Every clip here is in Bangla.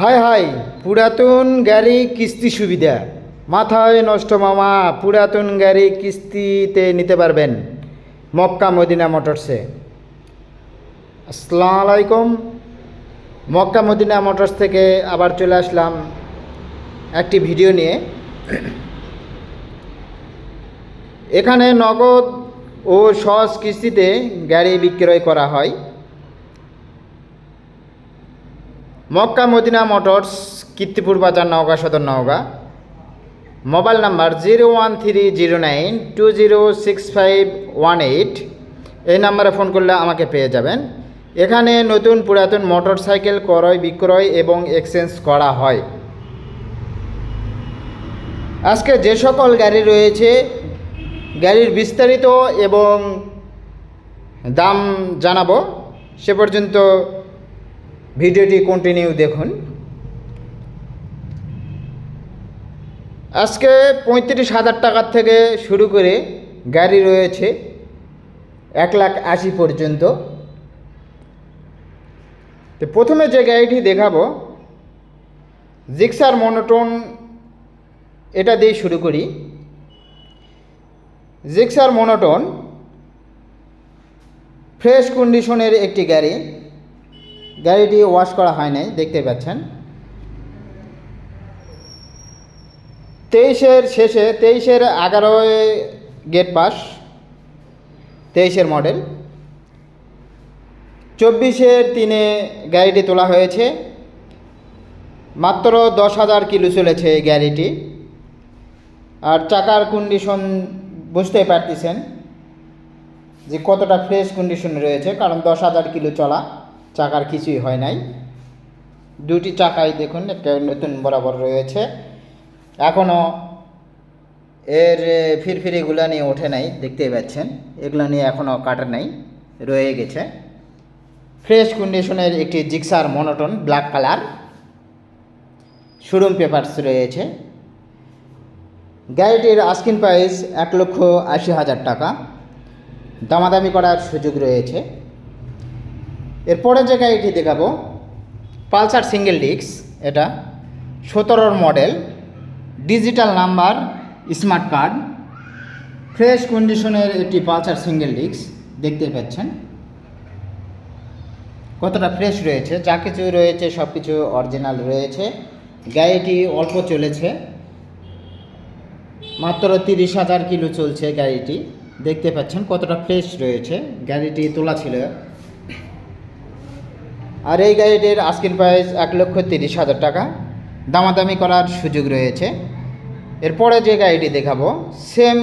হাই হাই, পুরাতন গাড়ি কিস্তি সুবিধা। মাথায় নষ্ট মামা, পুরাতন গাড়ি কিস্তিতে নিতে পারবেন। মক্কা মদিনা মোটরসে। আসসালামু আলাইকুম। মক্কা মদিনা মোটরস থেকে আবার চলে আসলাম একটি ভিডিও নিয়ে। এখানে নগদ ও সহজ কিস্তিতে গাড়ি বিক্রয় করা হয়। মক্কা মদিনা মোটরস, কীর্তিপুর বাজার, নওগাঁ সদর, Naogaon. Mobile number zero one three zero nine two zero six five one eight. এই নাম্বারে ফোন করলে আমাকে পেয়ে যাবেন। এখানে নতুন পুরাতন মোটর সাইকেল ক্রয়, বিক্রয় এবং এক্সচেঞ্জ করা হয়। আজকে যে সকল গাড়ি রয়েছে, গাড়ির বিস্তারিত এবং দাম জানাব, সে পর্যন্ত ভিডিওটি কন্টিনিউ দেখুন। আজকে পঁয়ত্রিশ হাজার টাকার থেকে শুরু করে গাড়ি রয়েছে এক লাখ আশি পর্যন্ত। তো প্রথমে যে গাড়িটি দেখাবো, জিক্সার মনোটন এটা দিয়ে শুরু করি। জিক্সার মনোটন ফ্রেশ কন্ডিশনের একটি গাড়ি। গাড়িটি ওয়াশ করা হয় নাই, দেখতে পাচ্ছেন। তেইশের শেষে, তেইশের এগারোয় গেট পাস, তেইশের মডেল। চব্বিশের তিনে গাড়িটি তোলা হয়েছে। মাত্র দশ হাজার কিলো চলেছে এই গাড়িটি। আর চাকার কন্ডিশন বুঝতে পারতেছেন যে কতটা ফ্রেশ কন্ডিশন রয়েছে, কারণ দশ হাজার কিলো চলা। চাকার কিছুই হয় নাই। দুটি চাকাই দেখুন, একটা নতুন বরাবর রয়েছে। এখনও এর ফিরফিরিগুলো নিয়ে ওঠে নাই, দেখতেই পাচ্ছেন। এগুলো নিয়ে এখনও কাটা নাই, রয়ে গেছে। ফ্রেশ কন্ডিশনের একটি Gixxer monotone, black colour. Showroom papers রয়েছে। গাড়িটির আস্কিন প্রাইস এক লক্ষ আশি হাজার টাকা। দামাদামি করার সুযোগ রয়েছে। এরপরে যে গাড়িটি দেখাবো, পালসার সিঙ্গেল ডিস্ক, এটা সতেরোর model, digital number, smart card, fresh কন্ডিশনের একটি পালসার সিঙ্গেল ডিস্ক দেখতে পাচ্ছেন। কতটা ফ্রেশ রয়েছে, যা কিছু রয়েছে, সব কিছু অরিজিনাল রয়েছে। গাড়িটি অল্প চলেছে, মাত্র তিরিশ হাজার কিলো চলছে গাড়িটি। দেখতে পাচ্ছেন কতটা ফ্রেশ রয়েছে, গাড়িটি তোলা ছিল আর এই গাড়িটির আস্কিন প্রাইস এক লক্ষ তিরিশ হাজার টাকা। দামাদামি করার সুযোগ রয়েছে। এরপরে যে গাড়িটি দেখাবো সেম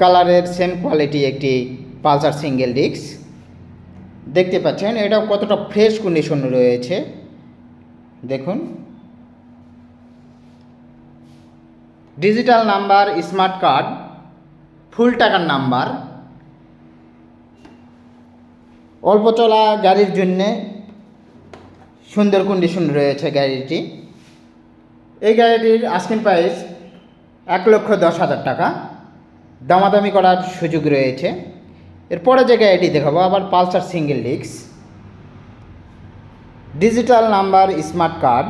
কালারের সেম কোয়ালিটি একটি পালসার সিঙ্গেল ডিস্ক দেখতে পাচ্ছেন, এটা কতটা ফ্রেশ কন্ডিশন রয়েছে। দেখুন। Digital number smart card full টাকার নাম্বার অল্প চলা গাড়ির জন্যে সুন্দর কন্ডিশন রয়েছে গাড়িটি। এই গাড়িটির আস্কিন প্রাইস এক লক্ষ দশ হাজার টাকা। দামাদামি করার সুযোগ রয়েছে। এরপরে যে গাড়িটি দেখাবো, আবার Pulsar single disc digital number smart card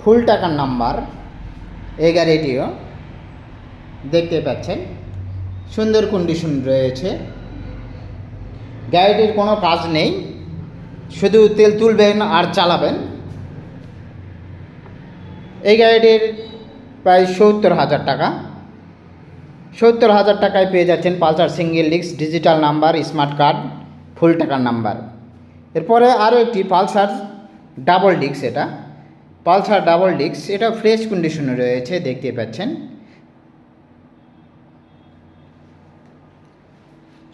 full টাকার নাম্বার এই গাড়িটিও দেখতে পাচ্ছেন। সুন্দর কন্ডিশন রয়েছে। গাড়িটির কোনো কাজ নেই। শুধু তেল তুলবেন আর চালাবেন। এই গাড়িটির প্রায় সত্তর হাজার টাকা। সত্তর হাজার টাকায় পেয়ে যাচ্ছেন Pulsar single disc, digital number, smart card, full টাকার নাম্বার। এরপরে আরও একটি পালসার ডাবল ডিস্ক এটা। পালসার ডাবল ডিস্ক, এটা ফ্রেশ কন্ডিশনে রয়েছে, দেখতে পাচ্ছেন।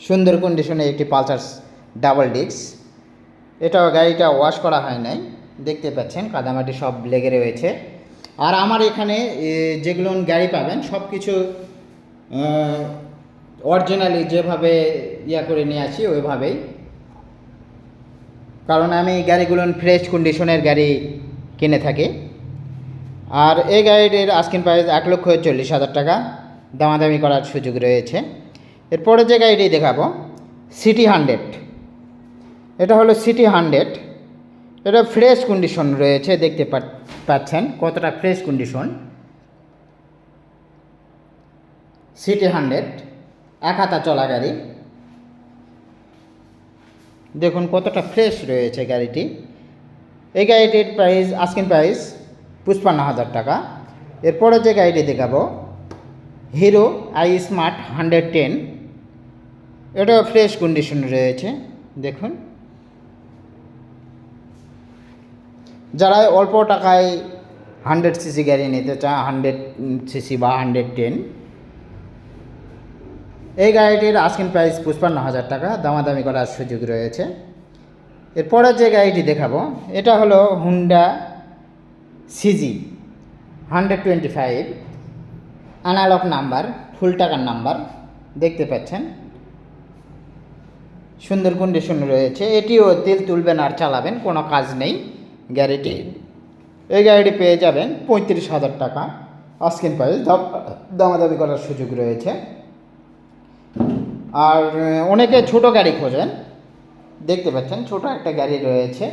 সুন্দর কন্ডিশনে একটি পালসার ডাবল ডিস্ক। এটাও গাড়িটা ওয়াশ করা হয় নাই। দেখতে পাচ্ছেন, কাদামাটি সব লেগে রয়েছে। আর আমার এখানে যেগুলো গাড়ি পাবেন সব কিছু অরিজিনালি যেভাবে ইয়া করে নিয়ে আসি, ওইভাবেই। কারণ আমি গাড়িগুলো ফ্রেশ কন্ডিশনের গাড়ি কিনে থাকি। আর এই গাড়িটির আস্কিন প্রাইস এক লক্ষ চল্লিশ হাজার টাকা। দামাদামি করার সুযোগ রয়েছে। এরপরে যে গাড়িটি দেখাবো সিটি হান্ড্রেড এটা হলো সিটি হান্ড্রেড। এটা ফ্রেশ কন্ডিশন রয়েছে, দেখতে পাচ্ছেন কতটা ফ্রেশ কন্ডিশন। সিটি হান্ড্রেড, এক হাতা চলা গাড়ি। দেখুন কতটা ফ্রেশ রয়েছে গাড়িটি। এই গাড়িটির প্রাইস আস্কিন প্রাইস পঁচপান্ন হাজার টাকা। এরপরে যে গাড়িটি দেখাবো, Hero I smart hundred ten. এটাও ফ্রেশ কন্ডিশন রয়েছে, দেখুন। যারা অল্প টাকায় হান্ড্রেড সিসি গাড়ি নিতে চায় হান্ড্রেড সিসি বা হান্ড্রেড টেন এই গাড়িটির আস্কিন প্রাইস পঁচপান্ন হাজার টাকা, দামাদামি করার সুযোগ রয়েছে। এরপরে যে গাড়িটি দেখাবো, এটা হলো Honda CG hundred twenty five analog number full টাকার নাম্বার দেখতে পাচ্ছেন। সুন্দর কন্ডিশন রয়েছে, এটিও তেল তুলবেন আর চালাবেন, কোনো কাজ নেই। গাড়িটি এই গাড়িটি পেয়ে যাবেন পঁয়ত্রিশ হাজার টাকা। আস্কিন প্রাইস দামাদামি করার সুযোগ রয়েছে। আর অনেকে ছোট গাড়ি খোঁজেন। দেখতে পাচ্ছেন, ছোট একটা গাড়ি রয়েছে।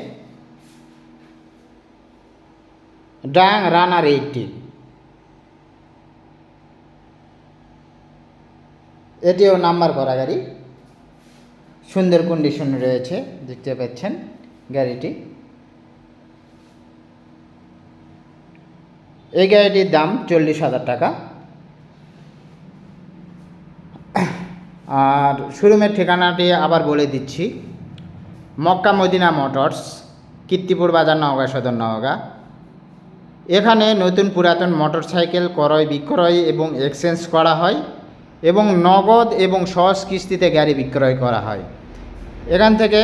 ডাং রানার এইটটি এটিও নাম্বার করা গাড়ি। সুন্দর কন্ডিশন রয়েছে, দেখতে পাচ্ছেন গাড়িটি। এই গাড়িটির দাম চল্লিশ হাজার টাকা। আর শোরুমের ঠিকানাটি আবার বলে দিচ্ছি। মক্কা মদিনা মোটরস, কীর্তিপুর বাজার নওগাঁ সদর নওগাঁ। এখানে নতুন পুরাতন মোটরসাইকেল, ক্রয় বিক্রয় এবং এক্সচেঞ্জ করা হয় এবং নগদ এবং সহজ কিস্তিতে গাড়ি বিক্রয় করা হয়। এখান থেকে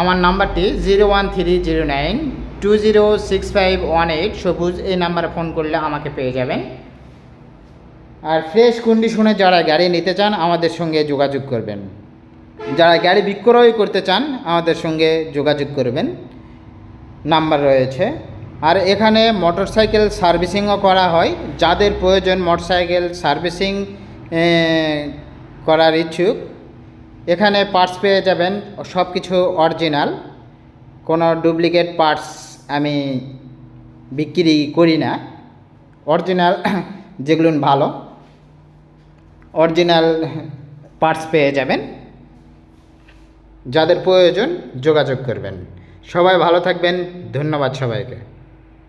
আমার নাম্বারটি zero one three zero nine two zero six five one eight Sabuj, এই নাম্বারে ফোন করলে আমাকে পেয়ে যাবেন। আর ফ্রেশ কন্ডিশনে যারা গাড়ি নিতে চান, আমাদের সঙ্গে যোগাযোগ করবেন। যারা গাড়ি বিক্রয় করতে চান, আমাদের সঙ্গে যোগাযোগ করবেন। নাম্বার রয়েছে। আর এখানে মোটরসাইকেল সার্ভিসিংও করা হয়। যাদের প্রয়োজন মোটরসাইকেল সার্ভিসিং করার ইচ্ছুক, এখানে পার্টস পেয়ে যাবেন। সব কিছু অরিজিনাল কোনো ডুপ্লিকেট পার্টস আমি বিক্রি করি না। অরিজিনাল যেগুলো ভালো অরিজিনাল পার্টস পেয়ে যাবেন। যাদের প্রয়োজন যোগাযোগ করবেন। সবাই ভালো থাকবেন। ধন্যবাদ সবাইকে।